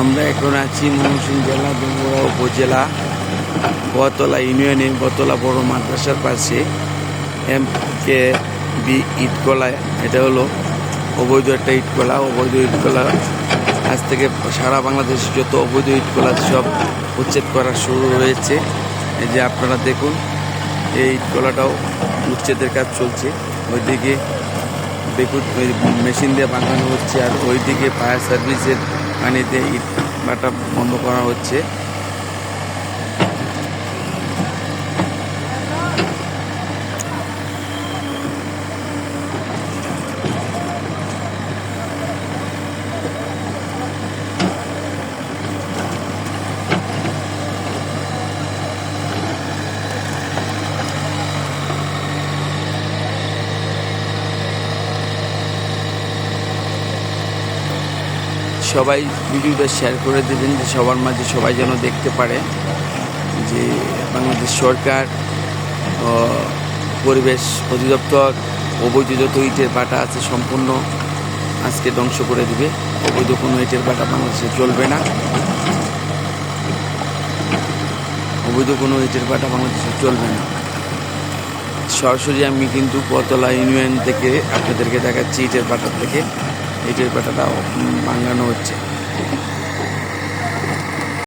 আমরা এখন আছি ময়মনসিংহ জেলা ডুমুরা উপজেলা, বতলা ইউনিয়নে, বতলা বড় মাদ্রাসার পাশে এম কে বি ইটকলা, এটা হলো অবৈধ একটা ইটকলা, অবৈধ ইটকলা। আজ থেকে সারা বাংলাদেশে যত অবৈধ ইটকলা সব উচ্ছেদ করা শুরু হয়েছে। এই যে আপনারা দেখুন, এই ইটকলাটাও উচ্ছেদের কাজ চলছে। ওইদিকে বেকুট মেশিন দিয়ে বানানো হচ্ছে আর ওইদিকে ফায়ার সার্ভিসের পানিতে ইট ভাটা বন্ধ করা হচ্ছে। সবাই ভিডিওটা শেয়ার করে দেবেন, যে সবার মাঝে সবাই যেন দেখতে পারে যে বাংলাদেশ সরকার পরিবেশ অধিদপ্তর, অবৈধ যত ইটের বাটা আছে সম্পূর্ণ আজকে ধ্বংস করে দিবে। অবৈধ কোনো ইটের বাটা বাংলাদেশে চলবে না। অবৈধ কোনো ইটের বাটা বাংলাদেশে চলবে না। সরাসরি আমি কিন্তু পতলা ইউনিয়ন থেকে আপনাদেরকে দেখাচ্ছি ইটের পাটার থেকে। এই যে কথাটা বাঙানো হচ্ছে।